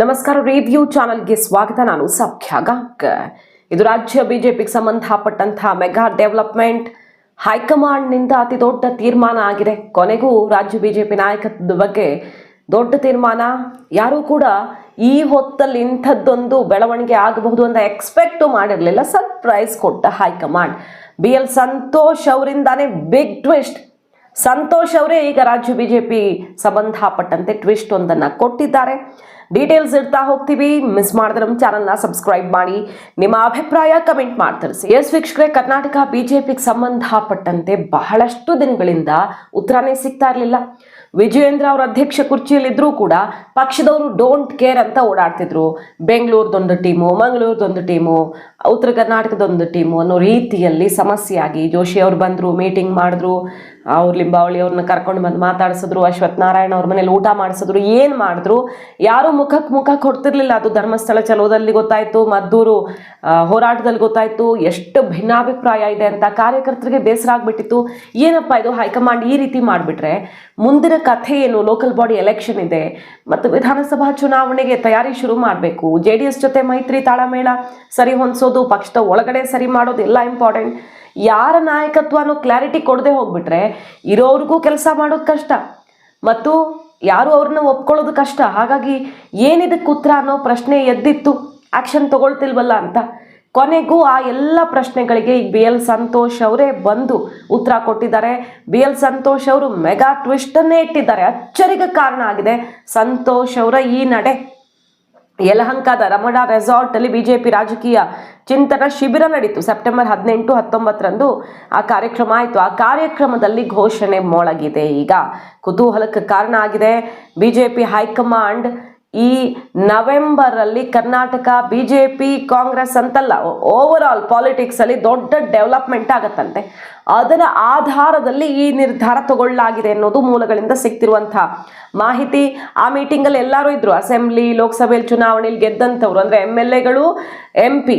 ನಮಸ್ಕಾರ ರಿವ್ಯೂ ಚಾನಲ್ಗೆ ಸ್ವಾಗತ. ನಾನು ಸೌಖ್ಯ ಇದು ರಾಜ್ಯ ಬಿಜೆಪಿಗೆ ಸಂಬಂಧಪಟ್ಟಂತಹ ಮೆಗಾ ಡೆವಲಪ್ಮೆಂಟ್ ಹೈಕಮಾಂಡ್ನಿಂದ ಅತಿ ದೊಡ್ಡ ತೀರ್ಮಾನ ಆಗಿದೆ. ಕೊನೆಗೂ ರಾಜ್ಯ ಬಿಜೆಪಿ ನಾಯಕತ್ವದ ಬಗ್ಗೆ ದೊಡ್ಡ ತೀರ್ಮಾನ. ಯಾರೂ ಕೂಡ ಈ ಹೊತ್ತಲ್ಲಿ ಇಂಥದ್ದೊಂದು ಬೆಳವಣಿಗೆ ಆಗಬಹುದು ಅಂತ ಎಕ್ಸ್ಪೆಕ್ಟು ಮಾಡಿರಲಿಲ್ಲ. ಸರ್ಪ್ರೈಸ್ ಕೊಟ್ಟ high command. B L Santosh ಅವರಿಂದಾನೇ big twist Santosh ಅವರೇ ಈಗ ರಾಜ್ಯ ಬಿಜೆಪಿ ಸಂಬಂಧಪಟ್ಟಂತೆ ಟ್ವಿಸ್ಟ್ ಒಂದನ್ನು ಕೊಟ್ಟಿದ್ದಾರೆ. ಡೀಟೇಲ್ಸ್ ಇಡ್ತಾ ಹೋಗ್ತೀವಿ. ಮಿಸ್ ಮಾಡಿದ್ರೆ ನಮ್ಮ ಚಾನಲ್ನ ಸಬ್ಸ್ಕ್ರೈಬ್ ಮಾಡಿ. ನಿಮ್ಮ ಅಭಿಪ್ರಾಯ ಕಮೆಂಟ್ ಮಾಡಿ ಎಸ್ ವೀಕ್ಷಕರೇ, ಕರ್ನಾಟಕ ಬಿಜೆಪಿಗೆ ಸಂಬಂಧಪಟ್ಟಂತೆ ಬಹಳಷ್ಟು ದಿನಗಳಿಂದ ಉತ್ತರನೇ ಸಿಗ್ತಾ ಇರಲಿಲ್ಲ. ವಿಜಯೇಂದ್ರ ಅವರ ಅಧ್ಯಕ್ಷ ಕುರ್ಚಿಯಲ್ಲಿದ್ದರೂ ಕೂಡ ಪಕ್ಷದವರು ಡೋಂಟ್ ಕೇರ್ ಅಂತ ಓಡಾಡ್ತಿದ್ರು. ಬೆಂಗಳೂರದೊಂದು ಟೀಮು, ಮಂಗಳೂರದೊಂದು ಟೀಮು, ಉತ್ತರ ಕರ್ನಾಟಕದೊಂದು ಟೀಮು ಅನ್ನೋ ರೀತಿಯಲ್ಲಿ ಸಮಸ್ಯೆಯಾಗಿ ಜೋಶಿ ಅವರು ಬಂದರು ಮೀಟಿಂಗ್ ಮಾಡಿದ್ರು. ಅವ್ರ ಲಿಂಬಾವಳಿ ಅವ್ರನ್ನ ಕರ್ಕೊಂಡು ಬಂದು ಮಾತಾಡಿಸಿದ್ರು, ಅಶ್ವಥ್ ನಾರಾಯಣ ಅವ್ರ ಮನೇಲಿ ಊಟ ಮಾಡಿಸಿದ್ರು, ಏನು ಮಾಡಿದ್ರು, ಯಾರು ಮುಖಕ್ಕೆ ಮುಖ ಕೊಡ್ತಿರ್ಲಿಲ್ಲ. ಅದು ಧರ್ಮಸ್ಥಳ ಚಲೋದಲ್ಲಿ ಗೊತ್ತಾಯಿತು, ಮದ್ದೂರು ಹೋರಾಟದಲ್ಲಿ ಗೊತ್ತಾಯಿತು, ಎಷ್ಟು ಭಿನ್ನಾಭಿಪ್ರಾಯ ಇದೆ ಅಂತ ಕಾರ್ಯಕರ್ತರಿಗೆ ಬೇಸರ ಆಗ್ಬಿಟ್ಟಿತ್ತು. ಏನಪ್ಪ ಇದು? ಹೈಕಮಾಂಡ್ ಈ ರೀತಿ ಮಾಡಿಬಿಟ್ರೆ ಮುಂದಿನ ಕಥೆ ಏನು? ಲೋಕಲ್ ಬಾಡಿ ಎಲೆಕ್ಷನ್ ಇದೆ, ಮತ್ತು ವಿಧಾನಸಭಾ ಚುನಾವಣೆಗೆ ತಯಾರಿ ಶುರು ಮಾಡಬೇಕು. ಜೆ ಜೊತೆ ಮೈತ್ರಿ ತಾಳಮೇಳ ಸರಿ ಹೊಂದಿಸೋದು, ಪಕ್ಷದ ಒಳಗಡೆ ಸರಿ ಮಾಡೋದು ಎಲ್ಲ ಇಂಪಾರ್ಟೆಂಟ್ ಯಾರ ನಾಯಕತ್ವ ಅನ್ನೋ ಕ್ಲಾರಿಟಿ ಕೊಡದೆ ಹೋಗ್ಬಿಟ್ರೆ ಇರೋರಿಗೂ ಕೆಲಸ ಮಾಡೋದು ಕಷ್ಟ. ಮತ್ತು ಯಾರು ಅವ್ರನ್ನ ಒಪ್ಕೊಳ್ಳೋದು ಕಷ್ಟ. ಹಾಗಾಗಿ ಏನಿದಕ್ಕೆ ಉತ್ತರ ಅನ್ನೋ ಪ್ರಶ್ನೆ ಎದ್ದಿತ್ತು. ಆಕ್ಷನ್ ತಗೊಳ್ತಿಲ್ವಲ್ಲ ಅಂತ. ಕೊನೆಗೂ ಆ ಎಲ್ಲ ಪ್ರಶ್ನೆಗಳಿಗೆ ಈಗ ಬಿ ಎಲ್ ಸಂತೋಷ್ ಅವರೇ ಬಂದು ಉತ್ತರ ಕೊಟ್ಟಿದ್ದಾರೆ. ಬಿ ಎಲ್ ಸಂತೋಷ್ ಅವರು ಮೆಗಾ ಟ್ವಿಸ್ಟನ್ನೇ ಇಟ್ಟಿದ್ದಾರೆ. ಅಚ್ಚರಿಗೆ ಕಾರಣ ಆಗಿದೆ. ಸಂತೋಷ್ ಅವರ ಈ ನಡೆ. ಯಲಹಂಕದ ರಮಣ ರೆಸಾರ್ಟ್ ಅಲ್ಲಿ ಬಿಜೆಪಿ ರಾಜಕೀಯ ಚಿಂತನ ಶಿಬಿರ ನಡೀತು ಸೆಪ್ಟೆಂಬರ್ ಹದಿನೆಂಟು, ಹತ್ತೊಂಬತ್ತರಂದು ಆ ಕಾರ್ಯಕ್ರಮ ಆಯಿತು. ಆ ಕಾರ್ಯಕ್ರಮದಲ್ಲಿ ಘೋಷಣೆ ಮೊಳಗಿದೆ. ಈಗ ಕುತೂಹಲಕ್ಕೆ ಕಾರಣ ಆಗಿದೆ. ಬಿಜೆಪಿ ಹೈಕಮಾಂಡ್ ಈ ನವೆಂಬರ್ ಅಲ್ಲಿ ಕರ್ನಾಟಕ, ಬಿಜೆಪಿ, ಕಾಂಗ್ರೆಸ್ ಅಂತಲ್ಲ ಓವರ್ ಆಲ್ ಪಾಲಿಟಿಕ್ಸ್ ಅಲ್ಲಿ ದೊಡ್ಡ ಡೆವಲಪ್ಮೆಂಟ್ ಆಗತ್ತಂತೆ. ಅದರ ಆಧಾರದಲ್ಲಿ ಈ ನಿರ್ಧಾರ ತಗೊಳ್ಳಲಾಗಿದೆ ಅನ್ನೋದು ಮೂಲಗಳಿಂದ ಸಿಗ್ತಿರುವಂತಹ ಮಾಹಿತಿ. ಆ ಮೀಟಿಂಗಲ್ಲಿ ಎಲ್ಲರೂ ಇದ್ರು. ಅಸೆಂಬ್ಲಿ ಲೋಕಸಭೆಯಲ್ಲಿ ಚುನಾವಣೆಯಲ್ಲಿ ಗೆದ್ದಂಥವ್ರು. ಅಂದ್ರೆ ಎಂ ಎಲ್ ಎಗಳು ಎಂ ಪಿ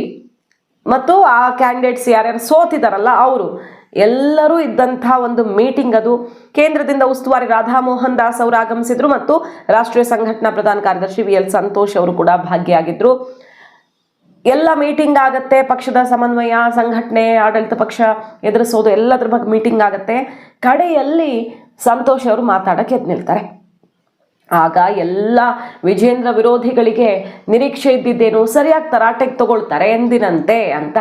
ಮತ್ತು ಆ ಕ್ಯಾಂಡಿಡೇಟ್ಸ್ ಯಾರ್ಯಾರು ಸೋತಿದಾರಲ್ಲ, ಅವರು. ಎಲ್ಲರೂ ಇದ್ದಂಥ ಒಂದು ಮೀಟಿಂಗ್ ಅದು. ಕೇಂದ್ರದಿಂದ ಉಸ್ತುವಾರಿ ರಾಧಾ ಮೋಹನ್ ದಾಸ್ ಅವರು ಆಗಮಿಸಿದ್ರು ಮತ್ತು ರಾಷ್ಟ್ರೀಯ ಸಂಘಟನಾ ಪ್ರಧಾನ ಕಾರ್ಯದರ್ಶಿ ವಿ ಎಲ್ ಸಂತೋಷ್ ಅವರು ಕೂಡ ಭಾಗಿಯಾಗಿದ್ರು. ಎಲ್ಲ ಮೀಟಿಂಗ್ ಆಗತ್ತೆ, ಪಕ್ಷದ ಸಮನ್ವಯ, ಸಂಘಟನೆ, ಆಡಳಿತ ಪಕ್ಷ ಎದುರಿಸೋದು ಎಲ್ಲದ್ರ ಬಗ್ಗೆ ಮೀಟಿಂಗ್ ಆಗುತ್ತೆ. ಕಡೆಯಲ್ಲಿ ಸಂತೋಷ್ ಅವರು ಮಾತಾಡಕ್ಕೆ ಎದ್ದು ನಿಲ್ತಾರೆ. ಆಗ ಎಲ್ಲ ವಿಜೇಂದ್ರ ವಿರೋಧಿಗಳಿಗೆ ನಿರೀಕ್ಷೆ ಇದ್ದಿದ್ದೇನು, ಸರಿಯಾಗಿ ತರಾಟೆಗೆ ತಗೊಳ್ತಾರೆ ಎಂದಿನಂತೆ ಅಂತ.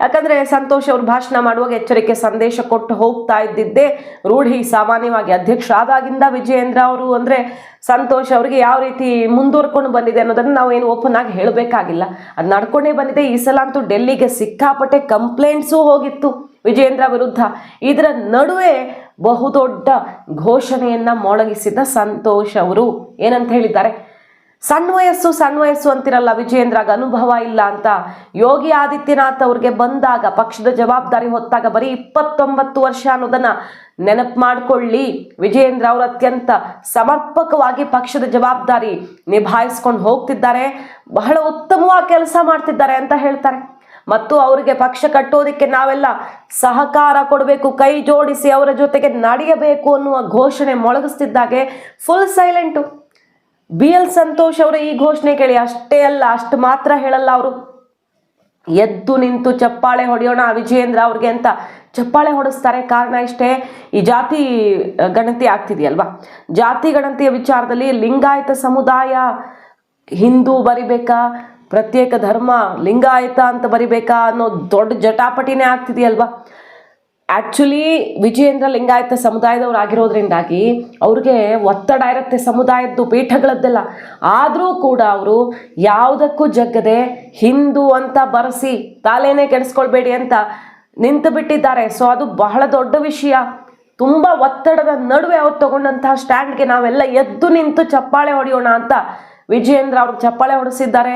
ಯಾಕಂದ್ರೆ ಸಂತೋಷ್ ಅವರು ಭಾಷಣ ಮಾಡುವಾಗ ಎಚ್ಚರಿಕೆ ಸಂದೇಶ ಕೊಟ್ಟು ಹೋಗ್ತಾ ಇದ್ದಿದ್ದೇ ರೂಢಿ. ಸಾಮಾನ್ಯವಾಗಿ ಅಧ್ಯಕ್ಷ ಆದಾಗಿಂದ ವಿಜಯೇಂದ್ರ ಅವರು ಅಂದ್ರೆ ಸಂತೋಷ್ ಅವರಿಗೆ ಯಾವ ರೀತಿ ಮುಂದುವರ್ಕೊಂಡು ಬಂದಿದೆ ಅನ್ನೋದನ್ನು ನಾವು ಏನು ಓಪನ್ ಆಗಿ ಹೇಳಬೇಕಾಗಿಲ್ಲ. ಅದು ನಡ್ಕೊಂಡೇ ಬಂದಿದೆ. ಈ ಸಲ ಅಂತೂ ಡೆಲ್ಲಿಗೆ ಸಿಕ್ಕಾಪಟ್ಟೆ ಕಂಪ್ಲೇಂಟ್ಸು ಹೋಗಿತ್ತು ವಿಜಯೇಂದ್ರ ವಿರುದ್ಧ. ಇದರ ನಡುವೆ ಬಹುದೊಡ್ಡ ಘೋಷಣೆಯನ್ನ ಮೊಳಗಿಸಿದ ಸಂತೋಷ್ ಅವರು ಏನಂತ ಹೇಳಿದ್ದಾರೆ? ಸಣ್ಣ ವಯಸ್ಸು ಸಣ್ಣ ವಯಸ್ಸು ಅಂತಿರಲ್ಲ ವಿಜಯೇಂದ್ರಾಗ ಅನುಭವ ಇಲ್ಲ ಅಂತ. ಯೋಗಿ ಆದಿತ್ಯನಾಥ್ ಅವ್ರಿಗೆ ಬಂದಾಗ, ಪಕ್ಷದ ಜವಾಬ್ದಾರಿ ಹೊತ್ತಾಗ ಬರೀ ಇಪ್ಪತ್ತೊಂಬತ್ತು ವರ್ಷ ಅನ್ನೋದನ್ನ ನೆನಪು ಮಾಡಿಕೊಳ್ಳಿ. ವಿಜಯೇಂದ್ರ ಅವರು ಅತ್ಯಂತ ಸಮರ್ಪಕವಾಗಿ ಪಕ್ಷದ ಜವಾಬ್ದಾರಿ ನಿಭಾಯಿಸ್ಕೊಂಡು ಹೋಗ್ತಿದ್ದಾರೆ. ಬಹಳ ಉತ್ತಮವಾಗಿ ಕೆಲಸ ಮಾಡ್ತಿದ್ದಾರೆ ಅಂತ ಹೇಳ್ತಾರೆ. ಮತ್ತು ಅವರಿಗೆ ಪಕ್ಷ ಕಟ್ಟೋದಕ್ಕೆ ನಾವೆಲ್ಲ ಸಹಕಾರ ಕೊಡಬೇಕು, ಕೈ ಜೋಡಿಸಿ ಅವರ ಜೊತೆಗೆ ನಡೆಯಬೇಕು ಅನ್ನುವ ಘೋಷಣೆ ಮೊಳಗಿಸ್ತಿದ್ದಾಗೆ full silent B L Santosh ಅವರ ಈ ಘೋಷಣೆ ಕೇಳಿ ಅಷ್ಟೇ ಅಲ್ಲ, ಅಷ್ಟು ಮಾತ್ರ ಹೇಳಲ್ಲ ಅವರು. ಎದ್ದು ನಿಂತು ಚಪ್ಪಾಳೆ ಹೊಡೆಯೋಣ ವಿಜಯೇಂದ್ರ ಅವ್ರಿಗೆ ಅಂತ ಚಪ್ಪಾಳೆ ಹೊಡೆಸ್ತಾರೆ. ಕಾರಣ ಇಷ್ಟೇ, ಈ ಜಾತಿ ಗಣತಿ ಆಗ್ತಿದೆಯಲ್ವಾ? ಜಾತಿ ಗಣತಿಯ ವಿಚಾರದಲ್ಲಿ ಲಿಂಗಾಯತ ಸಮುದಾಯ ಹಿಂದೂ ಬರಿಬೇಕಾ? ಪ್ರತ್ಯೇಕ ಧರ್ಮ ಲಿಂಗಾಯತ ಅಂತ ಬರಿಬೇಕಾ ಅನ್ನೋ ದೊಡ್ಡ ಜಟಾಪಟಿನೇ ಆಗ್ತಿದೆಯಲ್ವಾ? ಆ್ಯಕ್ಚುಲಿ ವಿಜಯೇಂದ್ರ ಲಿಂಗಾಯತ ಸಮುದಾಯದವ್ರು ಆಗಿರೋದ್ರಿಂದಾಗಿ ಅವ್ರಿಗೆ ಒತ್ತಡ ಇರುತ್ತೆ ಸಮುದಾಯದ್ದು ಪೀಠಗಳದ್ದೆಲ್ಲ. ಆದರೂ ಕೂಡ ಅವರು ಯಾವುದಕ್ಕೂ ಜಗ್ಗದೆ ಹಿಂದೂ ಅಂತ ಬರೆಸಿ ತಾಲೇನೆ ಕೆಡಿಸ್ಕೊಳ್ಬೇಡಿ ಅಂತ ನಿಂತು ಬಿಟ್ಟಿದ್ದಾರೆ. ಸೊ ಅದು ಬಹಳ ದೊಡ್ಡ ವಿಷಯ. ತುಂಬ ಒತ್ತಡದ ನಡುವೆ ಅವ್ರು ತಗೊಂಡಂತಹ ಸ್ಟ್ಯಾಂಡ್ಗೆ ನಾವೆಲ್ಲ ಎದ್ದು ನಿಂತು ಚಪ್ಪಾಳೆ ಹೊಡೆಯೋಣ ಅಂತ ವಿಜಯೇಂದ್ರ ಅವರು ಚಪ್ಪಾಳೆ ಹೊಡೆಸಿದ್ದಾರೆ.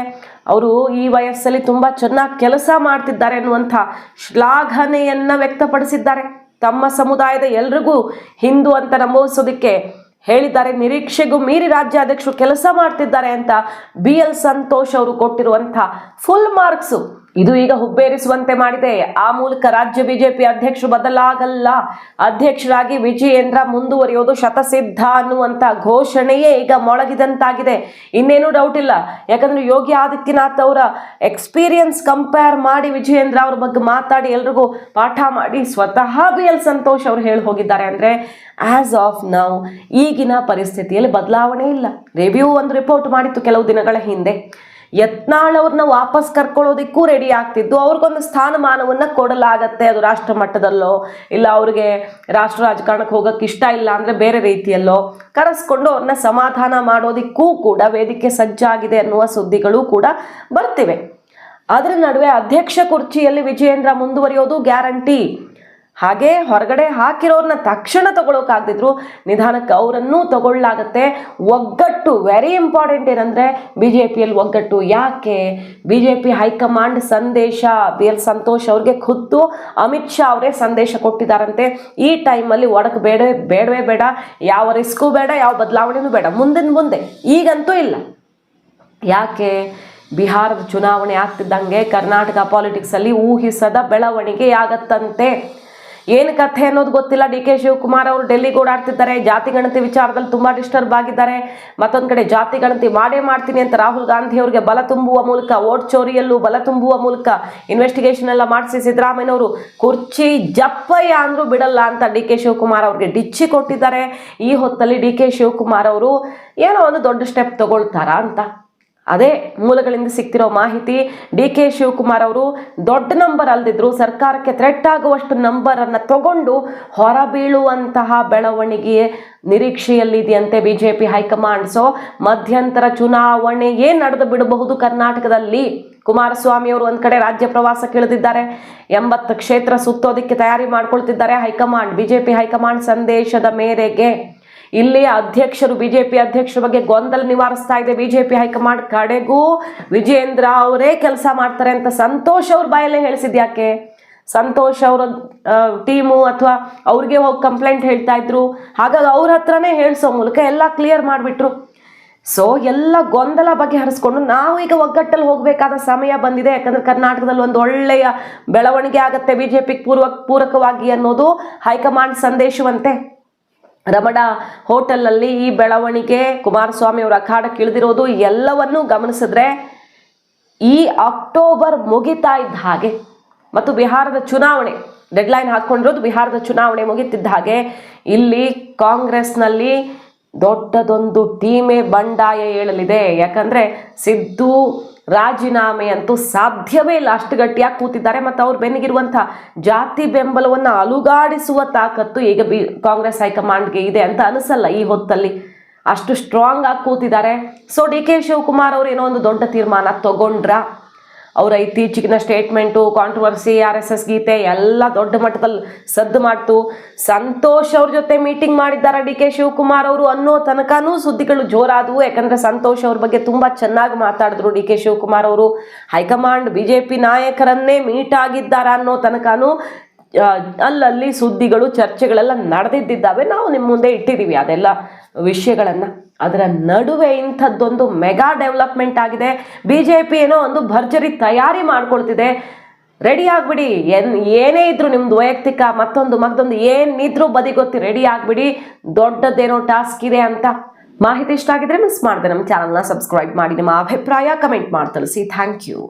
ಅವರು ಈ ವಯಸ್ಸಲ್ಲಿ ತುಂಬ ಚೆನ್ನಾಗಿ ಕೆಲಸ ಮಾಡ್ತಿದ್ದಾರೆ ಅನ್ನುವಂಥ ಶ್ಲಾಘನೆಯನ್ನು ವ್ಯಕ್ತಪಡಿಸಿದ್ದಾರೆ. ತಮ್ಮ ಸಮುದಾಯದ ಎಲ್ರಿಗೂ ಹಿಂದೂ ಅಂತ ನಮೂದಿಸೋದಕ್ಕೆ ಹೇಳಿದ್ದಾರೆ. ನಿರೀಕ್ಷೆಗೂ ಮೀರಿ ರಾಜ್ಯಾಧ್ಯಕ್ಷರು ಕೆಲಸ ಮಾಡ್ತಿದ್ದಾರೆ ಅಂತ ಬಿ ಎಲ್ ಸಂತೋಷ್ ಅವರು ಕೊಟ್ಟಿರುವಂಥ ಫುಲ್ ಮಾರ್ಕ್ಸು ಇದು ಈಗ ಹುಬ್ಬೇರಿಸುವಂತೆ ಮಾಡಿದೆ. ಆ ಮೂಲಕ ರಾಜ್ಯ ಬಿಜೆಪಿ ಅಧ್ಯಕ್ಷರು ಬದಲಾಗಲ್ಲ. ಅಧ್ಯಕ್ಷರಾಗಿ ವಿಜಯೇಂದ್ರ ಮುಂದುವರಿಯೋದು ಶತಸಿದ್ಧ ಅನ್ನುವಂತ ಘೋಷಣೆಯೇ ಈಗ ಮೊಳಗಿದಂತಾಗಿದೆ. ಇನ್ನೇನು ಡೌಟ್ ಇಲ್ಲ. ಯಾಕಂದ್ರೆ ಯೋಗಿ ಆದಿತ್ಯನಾಥ್ ಅವರ ಎಕ್ಸ್ಪೀರಿಯನ್ಸ್ ಕಂಪೇರ್ ಮಾಡಿ ವಿಜಯೇಂದ್ರ ಅವ್ರ ಬಗ್ಗೆ ಮಾತಾಡಿ ಎಲ್ರಿಗೂ ಪಾಠ ಮಾಡಿ ಸ್ವತಃ ಬಿ ಎಲ್ ಸಂತೋಷ್ ಅವರು ಹೇಳಿ ಹೋಗಿದ್ದಾರೆ ಅಂದ್ರೆ ಆಸ್ ಆಫ್ ನೌ ಈಗಿನ ಪರಿಸ್ಥಿತಿಯಲ್ಲಿ ಬದಲಾವಣೆ ಇಲ್ಲ. ರಿವ್ಯೂ ಒಂದು ರಿಪೋರ್ಟ್ ಮಾಡಿತ್ತು ಕೆಲವು ದಿನಗಳ ಹಿಂದೆ. ಯತ್ನಾಳ್ ಅವ್ರನ್ನ ವಾಪಸ್ ಕರ್ಕೊಳ್ಳೋದಿಕ್ಕೂ ರೆಡಿ ಆಗ್ತಿದ್ದು. ಅವ್ರಿಗೊಂದು ಸ್ಥಾನಮಾನವನ್ನ ಕೊಡಲಾಗತ್ತೆ ಅದು ರಾಷ್ಟ್ರ ಮಟ್ಟದಲ್ಲೋ, ಇಲ್ಲ ಅವ್ರಿಗೆ ರಾಷ್ಟ್ರ ರಾಜಕಾರಣಕ್ಕೆ ಹೋಗಕ್ಕೆ ಇಷ್ಟ ಇಲ್ಲ ಅಂದ್ರೆ ಬೇರೆ ರೀತಿಯಲ್ಲೋ. ಕರೆಸ್ಕೊಂಡು ಅವ್ರನ್ನ ಸಮಾಧಾನ ಮಾಡೋದಿಕ್ಕೂ ಕೂಡ, ವೇದಿಕೆ ಸಜ್ಜಾಗಿದೆ ಅನ್ನುವ ಸುದ್ದಿಗಳು ಕೂಡ ಬರ್ತಿವೆ. ಅದರ ನಡುವೆ ಅಧ್ಯಕ್ಷ ಕುರ್ಚಿಯಲ್ಲಿ ವಿಜಯೇಂದ್ರ ಮುಂದುವರಿಯೋದು ಗ್ಯಾರಂಟಿ. ಹಾಗೆ ಹೊರಗಡೆ ಹಾಕಿರೋರನ್ನ ತಕ್ಷಣ ತಗೊಳೋಕಾಗ್ದಿದ್ರು ನಿಧಾನಕ್ಕೆ ಅವರನ್ನೂ ತಗೊಳ್ಳಾಗತ್ತೆ. ಒಗ್ಗಟ್ಟು ವೆರಿ ಇಂಪಾರ್ಟೆಂಟ್ ಏನಂದ್ರೆ ಬಿ ಜೆ ಪಿಯಲ್ಲಿ ಒಗ್ಗಟ್ಟು ಯಾಕೆ? B J P high command ಸಂದೇಶ ಬಿ ಎಲ್ ಸಂತೋಷ್ ಅವ್ರಿಗೆ ಖುದ್ದು ಅಮಿತ್ ಶಾ ಅವರೇ ಸಂದೇಶ ಕೊಟ್ಟಿದ್ದಾರಂತೆ. ಈ ಟೈಮಲ್ಲಿ ಒಡಕ್ ಬೇಡ ಬೇಡವೇ ಬೇಡ, ಯಾವ ರಿಸ್ಕು ಬೇಡ, ಯಾವ ಬದಲಾವಣೆನೂ ಬೇಡ. ಮುಂದಿನ ಮುಂದೆ ಈಗಂತೂ ಇಲ್ಲ. ಯಾಕೆ? ಬಿಹಾರದ ಚುನಾವಣೆ ಆಗ್ತಿದ್ದಂಗೆ ಕರ್ನಾಟಕ ಪಾಲಿಟಿಕ್ಸ್ ಅಲ್ಲಿ ಊಹಿಸದ ಬೆಳವಣಿಗೆ ಆಗತ್ತಂತೆ. ಏನು ಕಥೆ ಅನ್ನೋದು ಗೊತ್ತಿಲ್ಲ. ಡಿ ಕೆ ಶಿವಕುಮಾರ್ ಅವರು ಡೆಲ್ಲಿಗೆ ಓಡಾಡ್ತಿದ್ದಾರೆ. ಜಾತಿ ಗಣತಿ ವಿಚಾರದಲ್ಲಿ ತುಂಬ ಡಿಸ್ಟರ್ಬ್ ಆಗಿದ್ದಾರೆ. ಮತ್ತೊಂದು ಕಡೆ ಜಾತಿ ಗಣತಿ ಮಾಡೇ ಮಾಡ್ತೀನಿ ಅಂತ ರಾಹುಲ್ ಗಾಂಧಿ ಅವರಿಗೆ ಬಲ ತುಂಬುವ ಮೂಲಕ, ಓಟ್ ಚೋರಿಯಲ್ಲೂ ಬಲ ತುಂಬುವ ಮೂಲಕ ಇನ್ವೆಸ್ಟಿಗೇಷನ್ ಎಲ್ಲ ಮಾಡಿಸಿ ಸಿದ್ದರಾಮಯ್ಯನವರು ಕುರ್ಚಿ ಜಪ್ಪಯ್ಯ ಅಂದ್ರೂ ಬಿಡಲ್ಲ ಅಂತ ಡಿ ಕೆ ಶಿವಕುಮಾರ್ ಅವ್ರಿಗೆ ಡಿಚ್ಚಿ ಕೊಟ್ಟಿದ್ದಾರೆ. ಈ ಹೊತ್ತಲ್ಲಿ ಡಿ ಕೆ ಶಿವಕುಮಾರ್ ಅವರು ಏನೋ ಒಂದು ದೊಡ್ಡ ಸ್ಟೆಪ್ ತಗೊಳ್ತಾರಾ ಅಂತ. ಅದೇ ಮೂಲಗಳಿಂದ ಸಿಗ್ತಿರೋ ಮಾಹಿತಿ ಡಿ ಕೆ ಶಿವಕುಮಾರ್ ಅವರು ದೊಡ್ಡ ನಂಬರ್ ಅಲ್ದಿದ್ರು ಸರ್ಕಾರಕ್ಕೆ ಥ್ರೆಟ್ ಆಗುವಷ್ಟು ನಂಬರ್ ಅನ್ನ ತಗೊಂಡು ಹೊರಬೀಳುವಂತಹ ಬೆಳವಣಿಗೆ ನಿರೀಕ್ಷೆಯಲ್ಲಿದೆಯಂತೆ ಬಿಜೆಪಿ ಹೈಕಮಾಂಡ್. ಸೊ ಮಧ್ಯಂತರ ಚುನಾವಣೆಯೇ ನಡೆದು ಬಿಡಬಹುದು ಕರ್ನಾಟಕದಲ್ಲಿ? ಕುಮಾರಸ್ವಾಮಿ ಅವರು ಒಂದ್ ಕಡೆ ರಾಜ್ಯ ಪ್ರವಾಸಕ್ಕೆ ಇಳಿದಿದ್ದಾರೆ ಎಂಬತ್ತು ಕ್ಷೇತ್ರ ಸುತ್ತೋದಕ್ಕೆ ತಯಾರಿ ಮಾಡ್ಕೊಳ್ತಿದ್ದಾರೆ ಹೈಕಮಾಂಡ್, ಬಿಜೆಪಿ ಹೈಕಮಾಂಡ್ ಸಂದೇಶದ ಮೇರೆಗೆ. ಇಲ್ಲಿಯ ಅಧ್ಯಕ್ಷರು, ಬಿಜೆಪಿ ಅಧ್ಯಕ್ಷರ ಬಗ್ಗೆ ಗೊಂದಲ ನಿವಾರಿಸ್ತಾ ಇದೆ. ಬಿಜೆಪಿ ಹೈಕಮಾಂಡ್ ಕಡೆಗೂ ವಿಜೇಂದ್ರ ಅವರೇ ಕೆಲಸ ಮಾಡ್ತಾರೆ ಅಂತ ಸಂತೋಷ್ ಅವ್ರ ಬಾಯಲ್ಲೇ ಹೇಳಿಸಿದ್ಯಾಕೆ ಸಂತೋಷ್ ಅವರ ಟೀಮು ಅಥವಾ ಅವ್ರಿಗೆ ಹೋಗಿ ಕಂಪ್ಲೇಂಟ್ ಹೇಳ್ತಾ ಇದ್ರು. ಹಾಗಾಗಿ ಅವ್ರ ಹತ್ರನೇ ಹೇಳಿಸೋ ಮೂಲಕ ಎಲ್ಲ ಕ್ಲಿಯರ್ ಮಾಡಿಬಿಟ್ರು. ಸೊ ಎಲ್ಲ ಗೊಂದಲ ಬಗ್ಗೆ ಹರಿಸ್ಕೊಂಡು ನಾವು ಈಗ ಒಗ್ಗಟ್ಟಲ್ಲಿ ಹೋಗಬೇಕಾದ ಸಮಯ ಬಂದಿದೆ. ಯಾಕಂದ್ರೆ ಕರ್ನಾಟಕದಲ್ಲಿ ಒಂದು ಒಳ್ಳೆಯ ಬೆಳವಣಿಗೆ ಆಗುತ್ತೆ. ಬಿಜೆಪಿಗೆ ಪೂರ್ವ ಪೂರಕವಾಗಿ ಅನ್ನೋದು ಹೈಕಮಾಂಡ್ ಸಂದೇಶವಂತೆ. ರಮಣ ಹೋಟೆಲ್ನಲ್ಲಿ ಈ ಬೆಳವಣಿಗೆ ಕುಮಾರಸ್ವಾಮಿ ಅವರ ಅಖಾಡಕ್ಕೆ ಇಳಿದಿರೋದು ಎಲ್ಲವನ್ನೂ ಗಮನಿಸಿದ್ರೆ ಈ ಅಕ್ಟೋಬರ್ ಮುಗಿತಾ ಇದ್ದ ಹಾಗೆ ಮತ್ತು ಬಿಹಾರದ ಚುನಾವಣೆ ಡೆಡ್ಲೈನ್ ಹಾಕ್ಕೊಂಡಿರೋದು ಬಿಹಾರದ ಚುನಾವಣೆ ಮುಗಿತಿದ್ದ ಹಾಗೆ ಇಲ್ಲಿ ಕಾಂಗ್ರೆಸ್ನಲ್ಲಿ ದೊಡ್ಡದೊಂದು ಟೀಮೇ ಬಂಡಾಯ ಹೇಳಲಿದೆ ಯಾಕಂದರೆ ಸಿದ್ದು ರಾಜೀನಾಮೆ ಅಂತೂ ಸಾಧ್ಯವೇ ಇಲ್ಲ. ಅಷ್ಟು ಗಟ್ಟಿಯಾಗಿ ಕೂತಿದ್ದಾರೆ ಮತ್ತು ಅವ್ರ ಬೆನ್ನಿಗಿರುವಂಥ ಜಾತಿ ಬೆಂಬಲವನ್ನು ಅಲುಗಾಡಿಸುವ ತಾಕತ್ತು ಈಗ ಬಿ ಕಾಂಗ್ರೆಸ್ ಹೈಕಮಾಂಡ್ಗೆ ಇದೆ ಅಂತ ಅನಿಸಲ್ಲ ಈ ಹೊತ್ತಲ್ಲಿ. ಅಷ್ಟು ಸ್ಟ್ರಾಂಗ್ ಆಗಿ ಕೂತಿದ್ದಾರೆ. ಸೊ, ಡಿ ಕೆ ಶಿವಕುಮಾರ್ ಅವರು ಏನೋ ಒಂದು ದೊಡ್ಡ ತೀರ್ಮಾನ ತಗೊಂಡ್ರ? ಅವರ ಇತ್ತೀಚೆಗಿನ statement controversy R S S ಗೀತೆ ಎಲ್ಲ ದೊಡ್ಡ ಮಟ್ಟದಲ್ಲಿ ಸದ್ದು ಮಾಡ್ತು. ಸಂತೋಷ್ ಅವ್ರ ಜೊತೆ ಮೀಟಿಂಗ್ ಮಾಡಿದ್ದಾರೆ ಡಿ ಕೆ ಶಿವಕುಮಾರ್ ಅವರು ಅನ್ನೋ ತನಕನೂ ಸುದ್ದಿಗಳು ಜೋರಾದವು. ಯಾಕಂದರೆ ಸಂತೋಷ್ ಅವ್ರ ಬಗ್ಗೆ ತುಂಬಾ ಚೆನ್ನಾಗಿ ಮಾತಾಡಿದ್ರು ಡಿ ಕೆ ಶಿವಕುಮಾರ್ ಅವರು. ಹೈಕಮಾಂಡ್, ಬಿಜೆಪಿ ನಾಯಕರನ್ನೇ ಮೀಟ್ ಆಗಿದ್ದಾರ ಅನ್ನೋ ತನಕನೂ ಅಲ್ಲಲ್ಲಿ ಸುದ್ದಿಗಳು, ಚರ್ಚೆಗಳೆಲ್ಲ ನಡೆದಿದ್ದಾವೆ ನಾವು ನಿಮ್ಮ ಮುಂದೆ ಇಟ್ಟಿದ್ದೀವಿ ಅದೆಲ್ಲ ವಿಷಯಗಳನ್ನು. ಅದರ ನಡುವೆ ಇಂಥದ್ದೊಂದು ಮೆಗಾ ಡೆವಲಪ್ಮೆಂಟ್ ಆಗಿದೆ. ಬಿ ಜೆ ಪಿ ಏನೋ ಒಂದು ಭರ್ಜರಿ ತಯಾರಿ ಮಾಡ್ಕೊಳ್ತಿದೆ. ರೆಡಿ ಆಗ್ಬಿಡಿ. ಏನ್, ಏನೇ ಇದ್ರು ನಿಮ್ದು ವೈಯಕ್ತಿಕ, ಮತ್ತೊಂದು ಮತ್ತೊಂದು ಏನಿದ್ರು ಬದಿಗೊತ್ತಿ ರೆಡಿ ಆಗ್ಬಿಡಿ. ದೊಡ್ಡದೇನೋ ಟಾಸ್ಕ್ ಇದೆ ಅಂತ ಮಾಹಿತಿ ಇಷ್ಟ ಆಗಿದ್ರೆ ಮಿಸ್ ಮಾಡಿದೆ ನಮ್ಮ ಚಾನಲ್ನ ಸಬ್ಸ್ಕ್ರೈಬ್ ಮಾಡಿ. ನಿಮ್ಮ ಅಭಿಪ್ರಾಯ ಕಮೆಂಟ್ ಮಾಡಿ ತಿಳಿಸಿ. Thank you.